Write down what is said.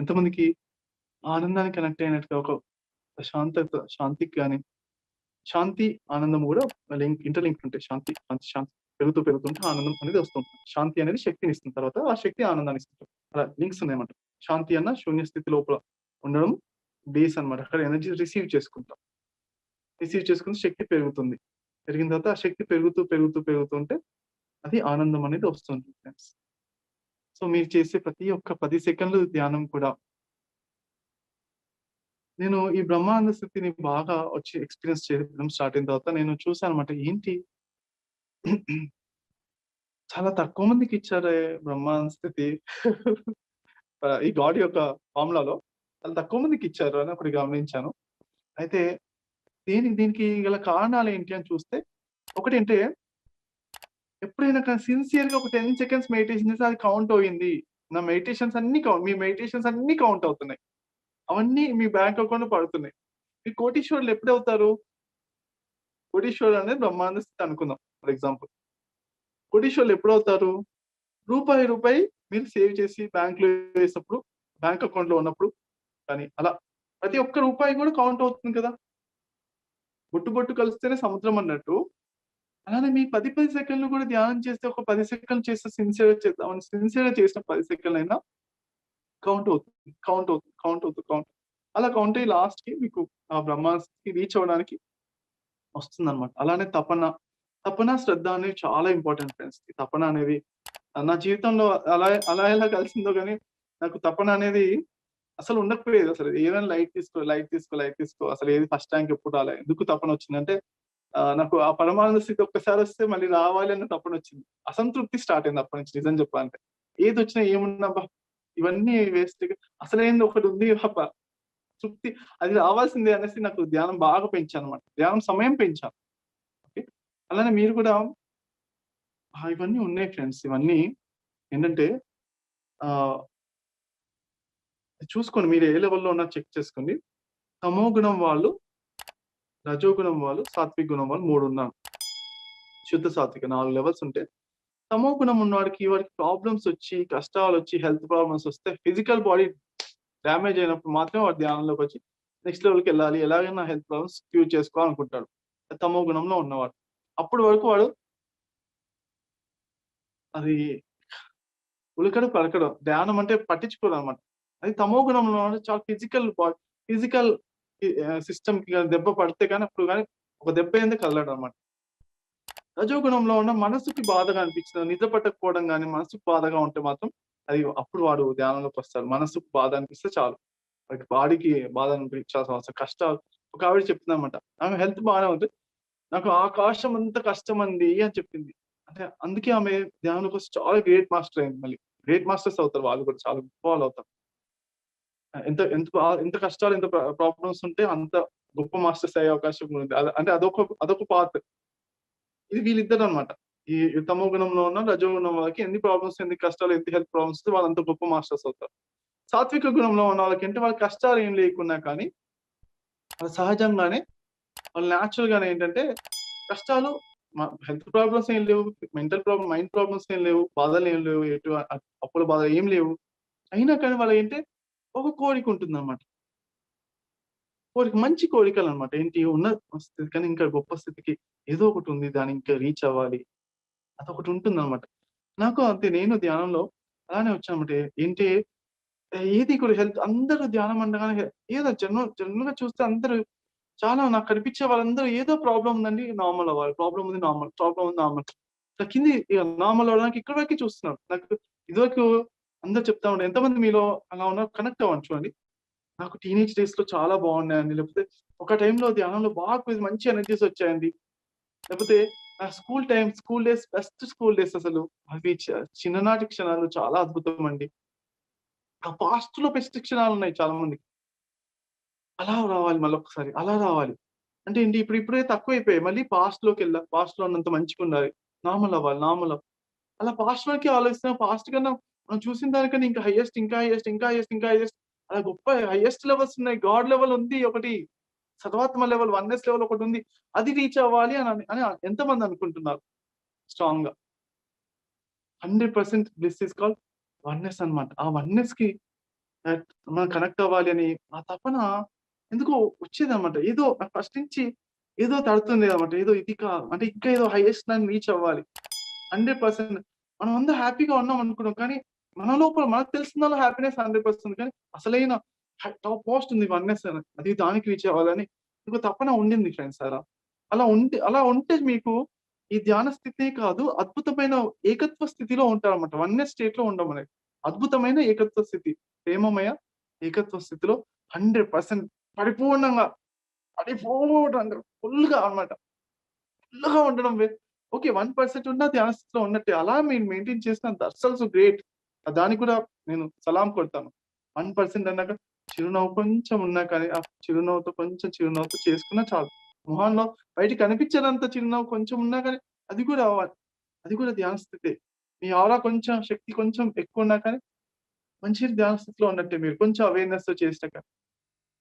ఎంతమందికి ఆనందానికి కనెక్ట్ అయినట్టుగా ఒక శాంతత శాంతికి కానీ శాంతి, ఆనందం కూడా లింక్ ఇంటర్లింక్ ఉంటాయి. శాంతి, శాంతి, శాంతి పెరుగుతూ పెరుగుతుంటే ఆనందం అనేది వస్తుంటుంది. శాంతి అనేది శక్తిని ఇస్తుంది తర్వాత ఆ శక్తి ఆనందాన్ని ఇస్తుంది. అలా లింక్స్ ఉన్నాయన్నమాట. శాంతి అన్న శూన్య స్థితి లోపల ఉండడం బేస్ అన్నమాట. అక్కడ ఎనర్జీ రిసీవ్ చేసుకుంటాం. రిసీవ్ చేసుకుని శక్తి పెరుగుతుంది. పెరిగిన తర్వాత ఆ శక్తి పెరుగుతూ, పెరుగుతూ, పెరుగుతుంటే అది ఆనందం అనేది వస్తుంది ఫ్రెండ్స్. సో, మీరు చేసే ప్రతి ఒక్క పది సెకండ్లు ధ్యానం కూడా నేను ఈ బ్రహ్మానంద స్థితిని బాగా వచ్చి ఎక్స్‌పీరియన్స్ చేయడం స్టార్ట్ అయిన తర్వాత నేను చూసానన్నమాట. ఏంటి చాలా తక్కువ మందికి ఇచ్చారే బ్రహ్మానంద స్థితి. ఈ గాడ్ యొక్క ఫార్ములాలో చాలా తక్కువ మందికి ఇచ్చారు అని అప్పుడు గమనించాను. అయితే దీనికి దీనికి గల కారణాలు ఏంటి అని చూస్తే ఒకటి అంటే ఎప్పుడైనా కానీ సిన్సియర్‌గా ఒక 10 సెకండ్స్ మెడిటేషన్ చేస్తే అది కౌంట్ అయింది. నా మెడిటేషన్స్ అన్ని కౌంట్ మీ మెడిటేషన్స్ అన్ని కౌంట్ అవుతున్నాయి. అవన్నీ మీ బ్యాంక్ అకౌంట్‌లో పడుతున్నాయి. మీ కోటీశ్వరులు ఎప్పుడవుతారు? కోటీశ్వరుడు అనేది బ్రహ్మాండ స్థితి అనుకుందాం ఫర్ ఎగ్జాంపుల్. కోటీశ్వరులు ఎప్పుడవుతారు? రూపాయి, రూపాయి మీరు సేవ్ చేసి బ్యాంక్‌లో వేసినప్పుడు, బ్యాంక్ అకౌంట్‌లో ఉన్నప్పుడు కానీ అలా ప్రతి ఒక్క రూపాయి కూడా కౌంట్ అవుతుంది కదా! బొట్టు, బొట్టు కలిస్తేనే సముద్రం అన్నట్టు. అలానే మీ పది పది సెకండ్లు కూడా ధ్యానం చేస్తే ఒక పది సెకండ్లు చేస్తే సిన్సియర్‌గా చేద్దామని సిన్సియర్‌గా చేసిన పది సెకండ్లు అయినా కౌంట్ అవుతుంది. కౌంట్ అవుతుంది. కౌంట్ అవుతుంది. కౌంట్ అలా కౌంట్ అయ్యి లాస్ట్‌కి మీకు ఆ బ్రహ్మాస్కి రీచ్ అవ్వడానికి వస్తుంది అనమాట అలానే తపన, తపన, శ్రద్ధ అనేవి చాలా ఇంపార్టెంట్ ఫ్రెండ్స్. ఈ తపన అనేది నా జీవితంలో అలా అలా ఎలా కలిసిందో కానీ నాకు తపన అనేది అసలు ఉండకపోయేది అసలు. ఏదైనా లైట్ తీసుకో, లైట్ తీసుకో, లైట్ తీసుకో అసలు ఏది ఫస్ట్ ర్యాంక్ ఎప్పుడు రాలే. ఎందుకు తపన వచ్చిందంటే నాకు ఆ పరమానంద స్థితి ఒక్కసారి వస్తే మళ్ళీ రావాలి అన్న తప్పని వచ్చింది. అసంతృప్తి స్టార్ట్ అయింది అప్పటి నుంచి నిజం చెప్పాలంటే. ఏది వచ్చినా ఏముందబ్బా! ఇవన్నీ వేస్ట్ అసలేంది ఒకటి ఉంది అబ్బా! తృప్తి అది రావాల్సిందే అనేసి నాకు ధ్యానం బాగా పెంచానన్నమాట. ధ్యానం సమయం పెంచాను. ఓకే. అలానే మీరు కూడా ఇవన్నీ ఉన్నాయి ఫ్రెండ్స్. ఇవన్నీ ఏంటంటే ఆ చూసుకోండి మీరు ఏ లెవెల్‌లో ఉన్నా చెక్ చేసుకోండి. తమో గుణం వాళ్ళు, రజోగుణం వాళ్ళు, సాత్విక గుణం వాళ్ళు మూడు ఉన్నారు. శుద్ధ సాత్విక నాలుగు లెవెల్స్ ఉంటాయి తమో గుణం ఉన్నవాడికి వాడికి ప్రాబ్లమ్స్ వచ్చి, కష్టాలు వచ్చి హెల్త్ ప్రాబ్లమ్స్ వస్తే ఫిజికల్ బాడీ డ్యామేజ్ అయినప్పుడు మాత్రమే వాడు ధ్యానంలోకి వచ్చి నెక్స్ట్ లెవెల్‌కెళ్ళాలి. ఎలాగైనా హెల్త్ ప్రాబ్లమ్స్ క్యూర్ చేసుకోవాలనుకుంటాడు. తమో గుణంలో ఉన్నవాడు. అప్పటి వరకు వాడు అది ఉలకడ పలకడం ధ్యానం అంటే పట్టించుకోడన్నమాట. అది తమో గుణంలో చాలా ఫిజికల్ బాడీ ఫిజికల్ సిస్టమ్కి దెబ్బ పడితే కానీ అప్పుడు గాని ఒక దెబ్బ ఏంది కదలడం అనమాట రజోగుణంలో ఉన్న మనసుకి బాధగా అనిపించిన నిద్ర పట్టకపోవడం కానీ మనసుకు బాధగా ఉంటే మాత్రం అది అప్పుడు వాడు ధ్యానంలోకి వస్తాడు. మనసుకు బాధ అనిపిస్తే చాలు. వాడికి బాడీకి బాధ అనిపించాల్సిన అవసరం కష్టాలు ఒక ఆవిడ చెప్తుందన్నమాట. ఆమె హెల్త్ బాగానే ఉంది. నాకు ఆకాశం అంత కష్టం అండి అని చెప్పింది. అంటే అందుకే ఆమె ధ్యానంలోకి వచ్చి చాలా గ్రేట్ మాస్టర్ అయింది మళ్ళీ. గ్రేట్ మాస్టర్స్ అవుతారు వాళ్ళు కూడా చాలా గొప్ప వాళ్ళు అవుతారు. ఎంత ఎంత ఎంత కష్టాలు ఎంత ప్రాబ్లమ్స్ ఉంటే అంత గొప్ప మాస్టర్స్ అయ్యే అవకాశం ఉంది. అంటే అదొక అదొక పార్ట్. ఇది వీళ్ళిద్దరన్నమాట. ఈ తమో గుణంలో ఉన్న రజోగుణం వాళ్ళకి ఎన్ని ప్రాబ్లమ్స్, ఎన్ని కష్టాలు, ఎన్ని హెల్త్ ప్రాబ్లమ్స్ వస్తే వాళ్ళంత గొప్ప మాస్టర్స్ అవుతారు. సాత్విక గుణంలో ఉన్న వాళ్ళకంటే వాళ్ళ కష్టాలు ఏం లేకున్నా కానీ వాళ్ళు సహజంగానే వాళ్ళు నేచురల్‌గానే ఏంటంటే కష్టాలు హెల్త్ ప్రాబ్లమ్స్ ఏం లేవు. మెంటల్ ప్రాబ్లమ్ మైండ్ ప్రాబ్లమ్స్ ఏం లేవు. బాధలు ఏం లేవు. ఎటు అప్పుల బాధలు ఏం లేవు. అయినా కానీ వాళ్ళు ఏంటంటే ఒక కోరిక ఉంటుంది అనమాట కోరిక మంచి కోరికలు అనమాట ఏంటి ఉన్న స్థితి కానీ ఇంకా గొప్ప స్థితికి ఏదో ఒకటి ఉంది. దాని ఇంకా రీచ్ అవ్వాలి. అదొకటి ఉంటుందన్నమాట. నాకు అంతే నేను ధ్యానంలో అలానే వచ్చానమాట ఏంటి ఏది కూడా హెల్త్ అందరూ ధ్యానం అనగానే ఏదో జనరల్ జనరల్‌గా చూస్తే అందరూ చాలా నాకు కనిపించే వాళ్ళందరూ ఏదో ప్రాబ్లం ఉందండి నార్మల్ అవ్వాలి. ప్రాబ్లం ఉంది నార్మల్. ప్రాబ్లమ్ ఉంది నార్మల్. ఇట్లా కింది నార్మల్ అవ్వడానికి ఇక్కడి వరకు చూస్తున్నారు. నాకు ఇదివరకు అందరు చెప్తా ఉండే ఎంతమంది మీలో అలా ఉన్నారు కనెక్ట్ అవ్వండి చూడండి. నాకు టీనేజ్ డేస్లో చాలా బాగున్నాయండి. లేకపోతే ఒక టైంలో ధ్యానంలో బాగా మంచి ఎనర్జీస్ వచ్చాయండి. లేకపోతే నా school time school days best school days అసలు. అవి చిన్ననాటి క్షణాలు చాలా అద్భుతం అండి. ఆ పాస్ట్‌లో బెస్ట్ క్షణాలున్నాయి చాలా మందికి. అలా రావాలి మళ్ళీ ఒకసారి అలా రావాలి. అంటే ఏంటి ఇప్పుడు ఇప్పుడే తక్కువ అయిపోయాయి మళ్ళీ ఫాస్ట్లోకి వెళ్ళా పాస్ట్లో ఉన్నంత మంచిగా ఉండాలి నార్మల్ అవ్వాలి. నార్మల్ అవ్వాలి అలా పాస్ట్లోకి ఆలోచిస్తున్నా పాస్ట్ కన్నా మనం చూసిన దానికన్నా ఇంకా హైయెస్ట్, ఇంకా హైయెస్ట్, ఇంకా హైయెస్ట్, ఇంకా హైయెస్ట్ అలా గొప్ప హైయెస్ట్ లెవెల్స్ ఉన్నాయి. గాడ్ లెవెల్ ఉంది ఒకటి. సర్వాత్మ లెవెల్, వన్నెస్ లెవెల్ ఒకటి ఉంది అది రీచ్ అవ్వాలి అని అని ఎంతమంది అనుకుంటున్నారు స్ట్రాంగ్గా hundred percent bliss is call oneness అన్నమాట. ఆ వన్నెస్కి మనం కనెక్ట్ అవ్వాలి అని ఆ తపన ఎందుకో వచ్చేదన్నమాట. ఏదో ఫస్ట్ నుంచి ఏదో తడుతుంది అనమాట ఏదో ఇది కా అంటే ఇంకా ఏదో హైయెస్ట్ నన్ను రీచ్ అవ్వాలి. హండ్రెడ్ పర్సెంట్ మనం అందరూ హ్యాపీగా ఉన్నాం అనుకున్నాం. కానీ మన లోపల మనకు తెలిసినలో హ్యాపీనెస్ 100% కానీ అసలైన హై టాప్ మోస్ట్ ఉంది వన్నెస్ అని. అది దానికి రీచ్ అవ్వాలని మీకు తప్పన ఉండింది ఫ్రెండ్స్ అలా. అలా ఉంటే అలా ఉంటే మీకు ఈ ధ్యాన స్థితి కాదు అద్భుతమైన ఏకత్వ స్థితిలో ఉంటారన్నమాట. వన్నెస్ స్టేట్‌లో ఉండం అనేది. అద్భుతమైన ఏకత్వ స్థితి. ప్రేమమయ ఏకత్వ స్థితిలో 100% పరిపూర్ణంగా, పడిపోవడం ఫుల్‌గా అన్నమాట. ఫుల్‌గా ఉండడం ఓకే. వన్ పర్సెంట్ ఉన్న ధ్యాన స్థితిలో ఉన్నట్టే. అలా మీరు మెయింటైన్ చేసిన దట్స్ ఆల్సో గ్రేట్. దానికి కూడా నేను సలాం కొడతాను. వన్ పర్సెంట్ అన్నాక చిరునవ్వు కొంచెం ఉన్నా కానీ ఆ చిరునవ్వుతో కొంచెం చిరునవ్వుతో చేసుకున్నా చాలు. మొహంలో బయట కనిపించనంత చిరునవ్వు కొంచెం ఉన్నా కానీ అది కూడా అది కూడా ధ్యాన స్థితే. మీ ఆరా కొంచెం శక్తి కొంచెం ఎక్కువ ఉన్నా కానీ మంచి ధ్యాన స్థితిలో ఉన్నట్టే మీరు కొంచెం అవేర్నెస్ అవేర్‌నెస్‌తో చేసినాక.